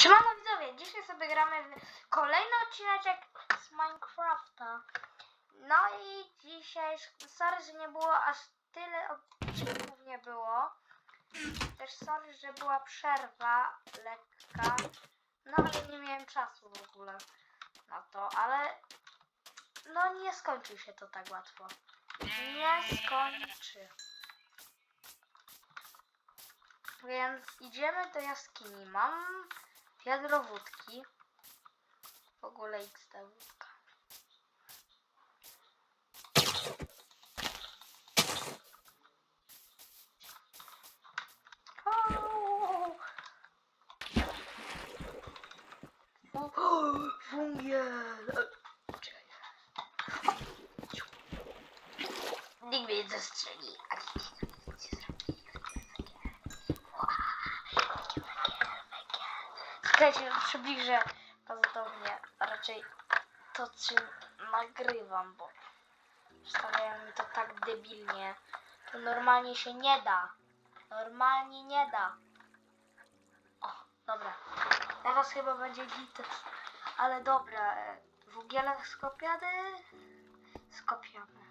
Siemano widzowie, dzisiaj sobie gramy w kolejny odcinek z Minecrafta. No i dzisiaj, sorry, że nie było aż tyle odcinków nie było. Też sorry, że była przerwa lekka. No ale nie miałem czasu w ogóle na to, ale no nie skończy się to tak łatwo. Nie skończy. Więc idziemy do jaskini. Mam wiadro wódki. W ogóle XD wódka. Au! O, Wungiel! E, Czekaj. Nikt mnie nie zastrzeli. ale nic nie zrobi. Słuchajcie, przybliżę pozornie raczej to, czym nagrywam, bo stawiają mi to tak debilnie. To normalnie się nie da. Normalnie nie da. O, dobra. Teraz chyba będzie git. Ale dobra. e, Węgielek skopiany? Skopiamy.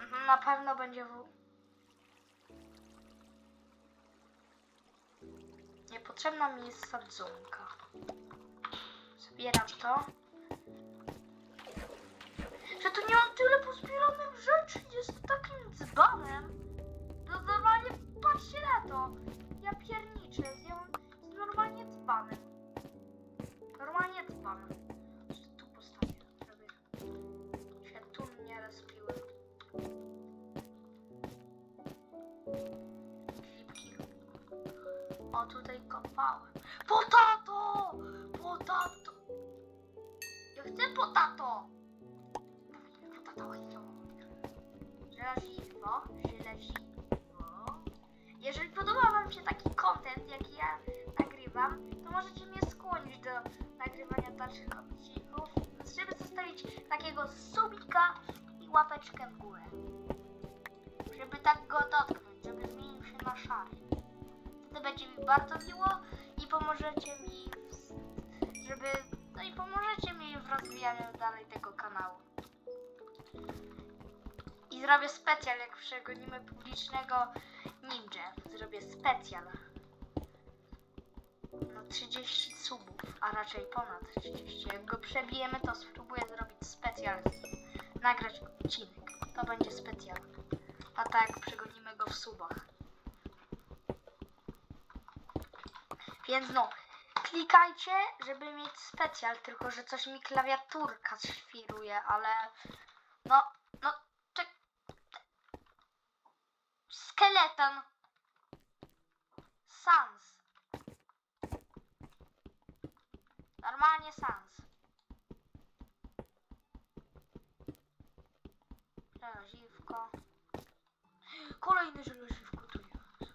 Mhm, Na pewno będzie w... Niepotrzebna mi jest sadzonka. Zbieram to. Że tu nie mam tyle pozbieranych rzeczy, jest takim dzbanem. No normalnie patrzcie na to. Ja pierniczę, z, ją, normalnie dzbanem. Normalnie dzbanem. Tutaj kopałem. Potato! Potato! Ja chcę potato! Potato chciał. Żelaziwo, żelaziwo. Jeżeli podoba Wam się taki content, jaki ja nagrywam, to możecie mnie skłonić do nagrywania dalszych odcinków, żeby zostawić takiego subika i łapeczkę w górę. Żeby tak go dotknąć, żeby zmienił się na szary. Będzie mi bardzo miło i pomożecie mi, żeby, no i pomożecie mi w rozwijaniu dalej tego kanału. I zrobię specjal, jak przegonimy publicznego ninja. Zrobię specjal. No 30 subów, a raczej ponad 30. Jak go przebijemy, to spróbuję zrobić specjal. Nagrać odcinek. To będzie specjal. A tak przegonimy go w subach. Więc no, klikajcie, żeby mieć specjal, tylko że coś mi klawiaturka świruje, ale no, no, czek... Skeleton. Sans. Normalnie sans. Żelaziwko. Kolejne żelaziwko tu jest.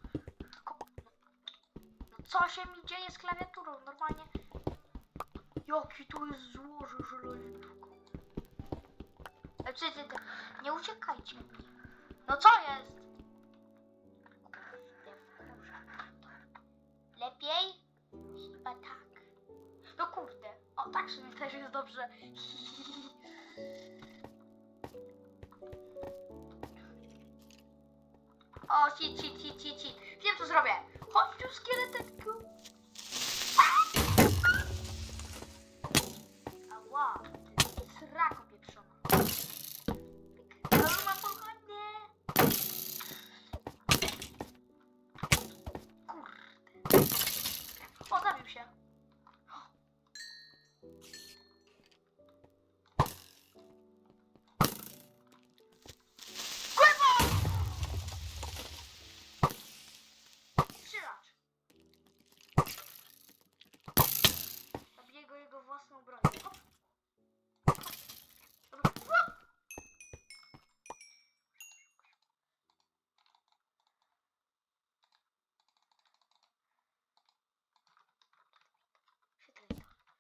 Ko- No co się mi dzieje z klawiaturą? Normalnie. Jaki tu jest złoże żelaziwko. E, ty, ty, nie uciekajcie. No co jest? Lepiej? Chyba tak. No kurde. O, tak sobie też jest dobrze. O, ci, ci, ci, ci, ci. Wiem co zrobię. Chodź tu, szkieletetku. Ała,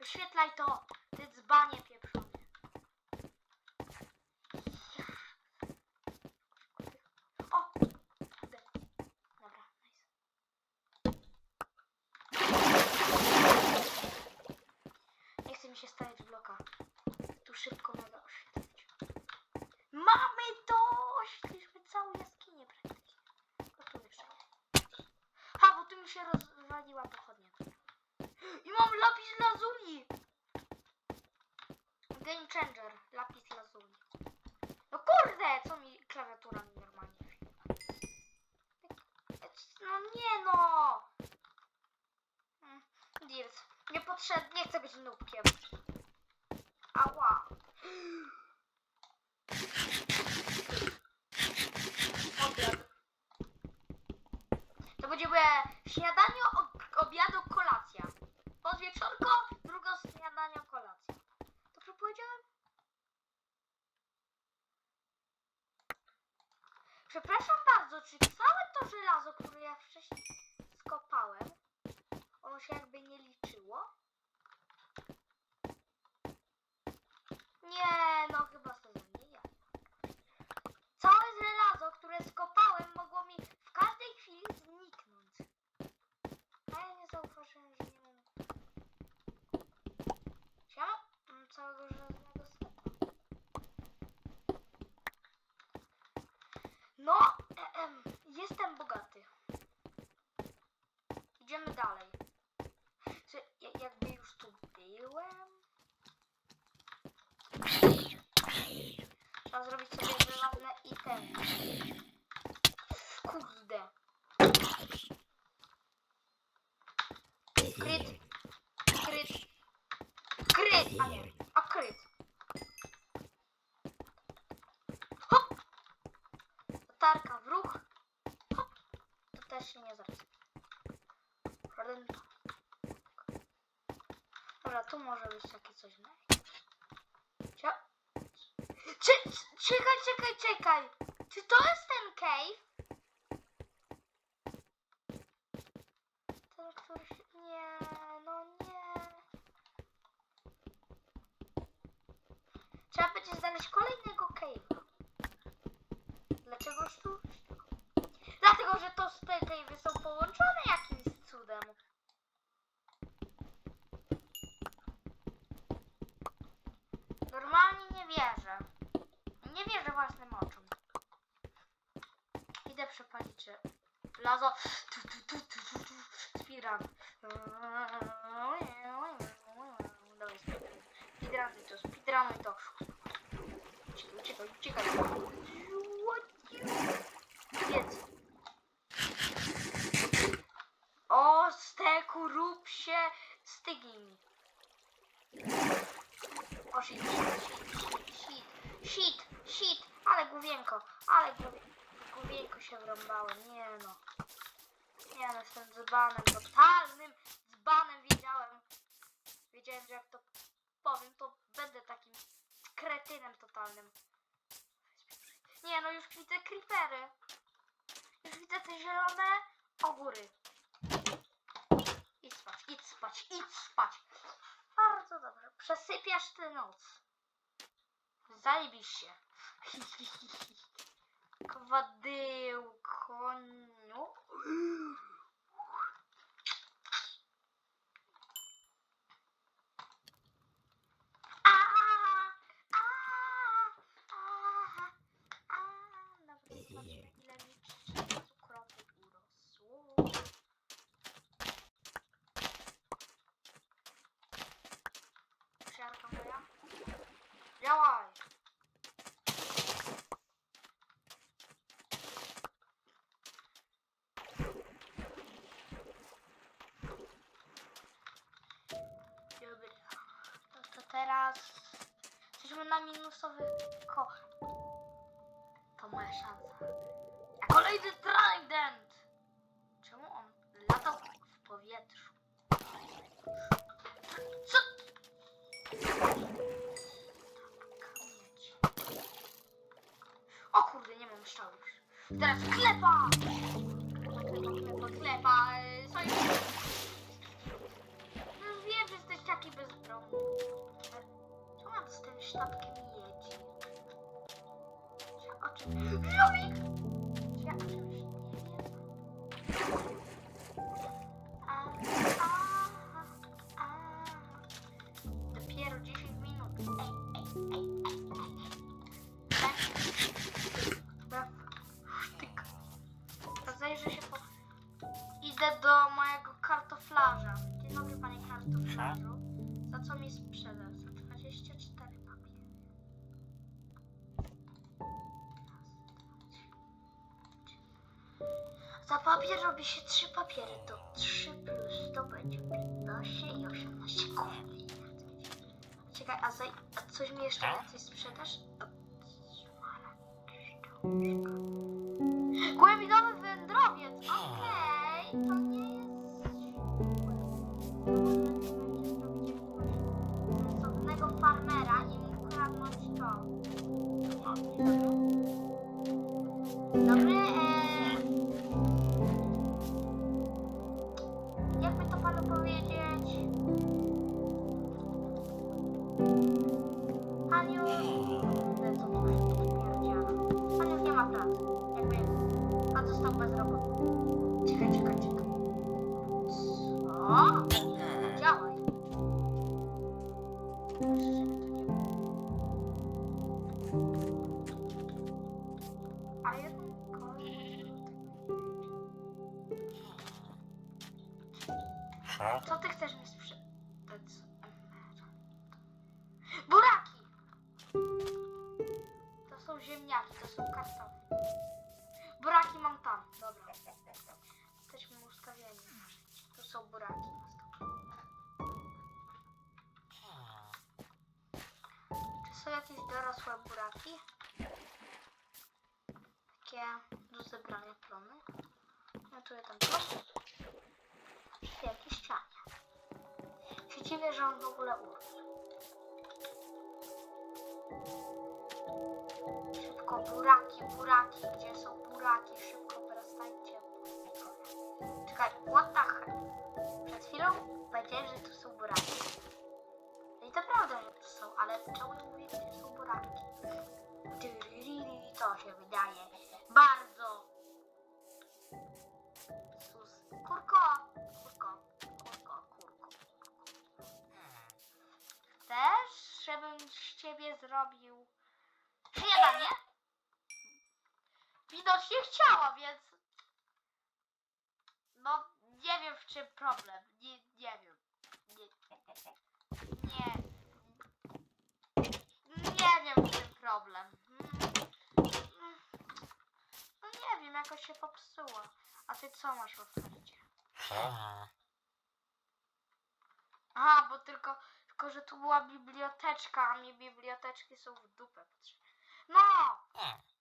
Wyświetlaj to. Ty dzbanie pieprzony. O! Dobra, nice. mi się stawiać bloka. Tu szybko mega oświetlić. Mamy to! Oświetliliśmy całą jaskinię praktycznie. Tylko tu jeszcze nie. Ha, bo tu mi się rozwaliła pochodnia. I mam lapis lazuli! Game changer, lapis lazuli. No kurde, co mi klawiatura mi normalnie No nie no! Mm, Dirs, niepotrzebnie, nie chcę być nubkiem. Ała. To będzie śniadanie, ob- obiadu, kolacja. Podwieczorko, drugo śniadanie, kolacja. Dobrze powiedziałem? Przepraszam bardzo, czy całe to żelazo, które ja wcześniej skopałem, ono się jakby nie liczyło? Nie, no chyba sobie nie ja. Całe żelazo, które skopałem, mogło mi w każdej chwili zniknąć. A ja nie zauważyłem, że nie mam... Czy ja mam całego żelaznego seta? No, em, jestem bogaty. Idziemy dalej. Czy ja- jakby już tu byłem? Trzeba zrobić sobie żelazne itemy. Kurde. Kryt. Kryt. Kryt, a nie. A kryt. Hop. Tarka w ruch. Hop. To też się nie zaraz. Dobra, tu może być takie coś. No. Cia- Czy, czekaj, czekaj, czekaj. Czy to jest ten cave? Który się... Nie, no nie. Trzeba będzie znaleźć kolejnego cave'a. Dlaczegoż tu? Dlatego, że to z te cave'y są połączone jakimś cudem. Normalnie nie wierzę. Nie wierzę własnym oczom. Idę przepalić że Lazo. Tu, tu, tu, tu, tu, tu. Speedrun. Dawaj speedrun. Speedrunuj to, speedrunuj to. Uciekaj, uciekaj, uciekaj. Jedz. O, steku, rób się, stygnij mi. O, shit, shit, shit, shit, shit, shit, ale główienko, ale główie- główienko wrąbałem, nie no. Nie no, jestem dzbanem, totalnym dzbanem, wiedziałem. Wiedziałem, że jak to powiem, to będę takim kretynem totalnym. Nie no, już widzę creepery. Już widzę te zielone ogóry. Idź spać, idź spać, idź spać. Bardzo dobrze. Przesypiasz tę noc. Zajebiście. Kwadyłko. No. A, a, a, a. Dobra, zobaczmy ile mi cukrowych urosło. Siarka moja. Działaj! Dobra. No to teraz minusowych koch. To moja szansa. A kolejny trident! Czemu on latał w powietrzu? Co? O kurde, nie mam strzału już. Teraz klepa! Klepa, klepa, klepa. Sojusz. Już wiem, że jesteś taki bezbronny z tym sztabkiem jedzie? Ja o czym... Robi! Ja o czymś nie wiem. A, a, a. Dopiero 10 minut. Ej, ej, ej, ej. Dobra, sztyk. Rozejrzę się po... Idę do mojego kartoflarza. Dzień dobry, panie kartoflarzu. Za co mi sprzedasz? Za papier robi się 3 papiery, to 3 plus to będzie 15 i 18 kuli. Czekaj, a, za, a coś mi jeszcze więcej sprzedasz? Głębinowy wędrowiec, okej, to nie jest sądnego farmera i mu kradnąć to. Co ty chcesz mi sprzedać? Buraki! To są ziemniaki, to są kartofle. Buraki mam tam, dobra. Jesteśmy ustawieni. Tu są buraki. Czy są jakieś dorosłe buraki? Takie do zebrania plony? No tu jeden plon. Przy dziwię, że on w ogóle urósł. Szybko, buraki, buraki, gdzie są buraki? Szybko wyrastajcie. Czekaj, what the heck? Przed chwilą powiedziałeś, że tu są buraki. No i to prawda, że tu są, ale czemu nie mówię, gdzie są buraki? To się wydaje z ciebie zrobił śniadanie? Widocznie chciała, więc... No, nie wiem w czym problem. Nie, nie wiem. Nie. Nie. Nie wiem w czym problem. No nie wiem, jakoś się popsuła. A ty co masz w ofercie? Aha, bo tylko, tylko, że tu była biblioteczka, a mi biblioteczki są w dupę potrzebne. No!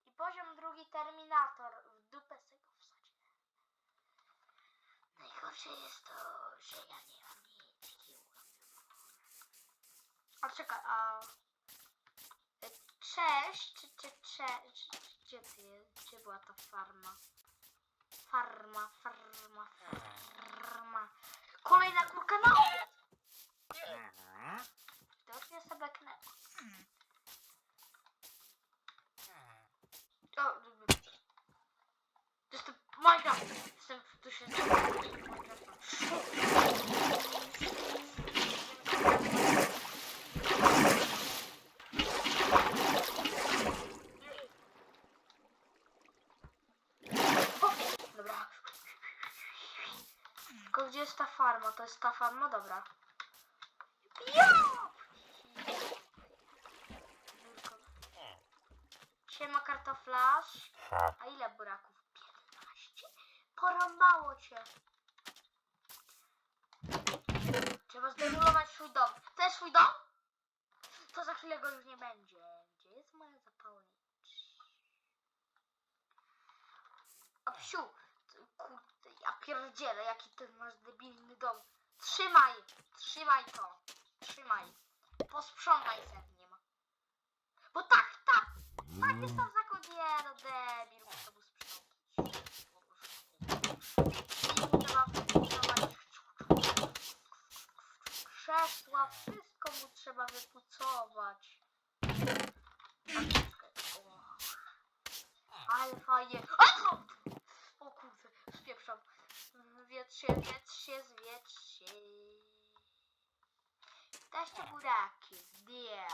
I poziom drugi Terminator. W dupę sobie go wsadzi. Najgorsze jest to, że ja nie mam nic. A czekaj, a... e, Cześć, czy, czy, cześć, gdzie ty jest? Gdzie była ta farma? Farma, farma, farma. Kolejna kurka na obiad! To już mnie sobie knęło. O, Jestem Minecraft! Jestem, tu się... Dobra. Tylko gdzie jest ta farma? To jest ta farma? Dobra. Ja! Siema kartoflarz. A ile buraków? 15? Porąbało cię. Trzeba zdemulować swój dom. To jest swój dom? To za chwilę go już nie będzie. Gdzie jest moja zapalnicz? A psiu, kurde, ja pierdzielę, jaki ty masz debilny dom. Trzymaj, trzymaj to. Trzymaj. Posprzątaj w nim. Bo tak, tak, tak jest tam zakon. Nie no, debil, muszę mu sprzątać. Trzeba wypucować. Krzesła, wszystko mu trzeba wypucować. Ale fajnie. O, o kurde, spieprzam. Wietrz się, wietrz się, zwietrz się. Też te buraki. Nie.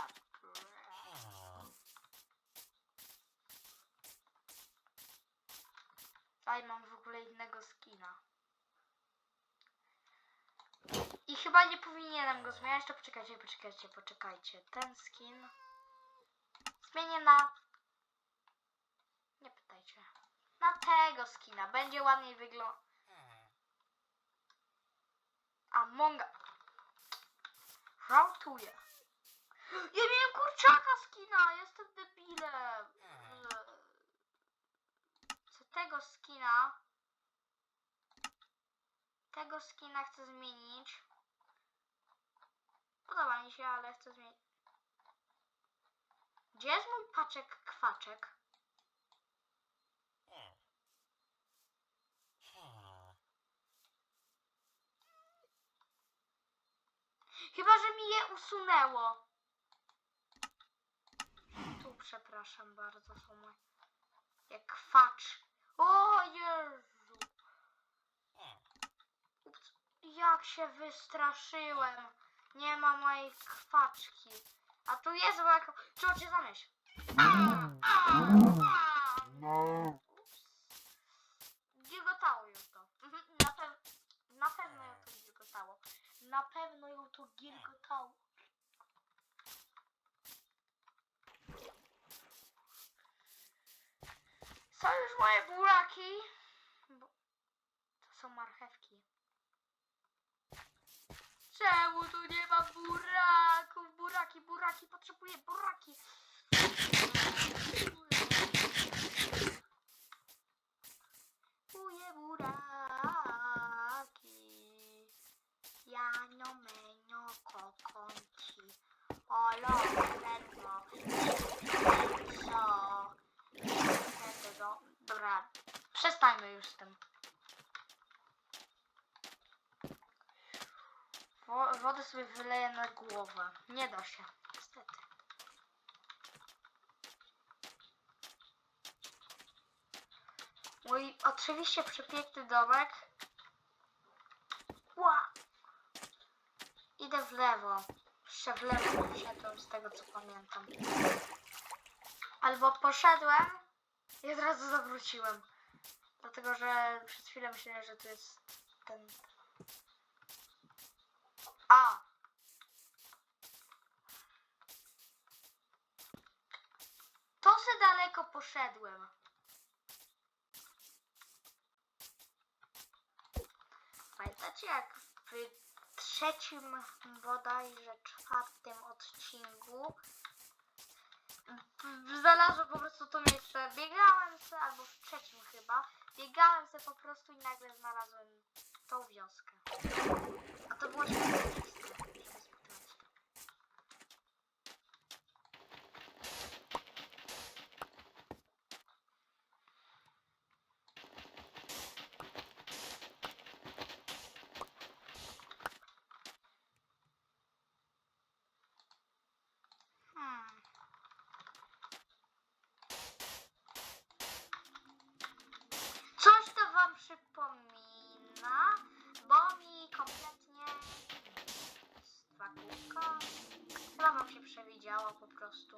Mam w ogóle innego skina. Ich chyba nie powinienem go zmieniać, to poczekajcie, poczekajcie, poczekajcie. Ten skin zmienię na... Nie pytajcie. Na tego skina. Będzie ładniej wyglądał. Amonga. Żartuję. Ja miałem kurczaka skina, jestem debilem. Tego skina? Tego skina chcę zmienić. Podoba mi się, ale chcę zmienić. Gdzie jest mój paczek kwaczek? Chyba, że mi je usunęło. Tu przepraszam bardzo, są moje. Jak kwacz. O Jezu. Ups. Jak się wystraszyłem. Nie ma mojej kwaczki. A tu jest jako... Trzeba cię zamieść. Ups. Gilgotało już to. Mhm, Na, na pewno ją to gilgotało. Na pewno ją to gilgotało. Są już moje buraki. Bo... To są marchewki. Czemu tu nie ma buraków? Buraki, buraki, potrzebuję buraki. Potrzebuję buraki. Jano, menio, kokonci. Olo, perno, co? Do... Dobra, Wo- wodę sobie wyleję na głowę. Nie da się, niestety. Mój oczywiście przepiękny domek. Ła! Idę w lewo. Jeszcze w lewo poszedłem z tego co pamiętam. Albo poszedłem i od razu zawróciłem. Dlatego, że przez chwilę myślałem, że to jest ten... A! To se daleko poszedłem. Pamiętacie jak w trzecim bodajże czwartym odcinku znalazłem prostu to miejsce. Biegałem se, albo w trzecim chyba, biegałem se po prostu i nagle znalazłem tą wioskę. A to było świetne miejsce, żeby spotykać. Hmm. Coś to wam przypomina, bo mi kompletnie z dwa kółka. Chyba wam się przewidziało po prostu.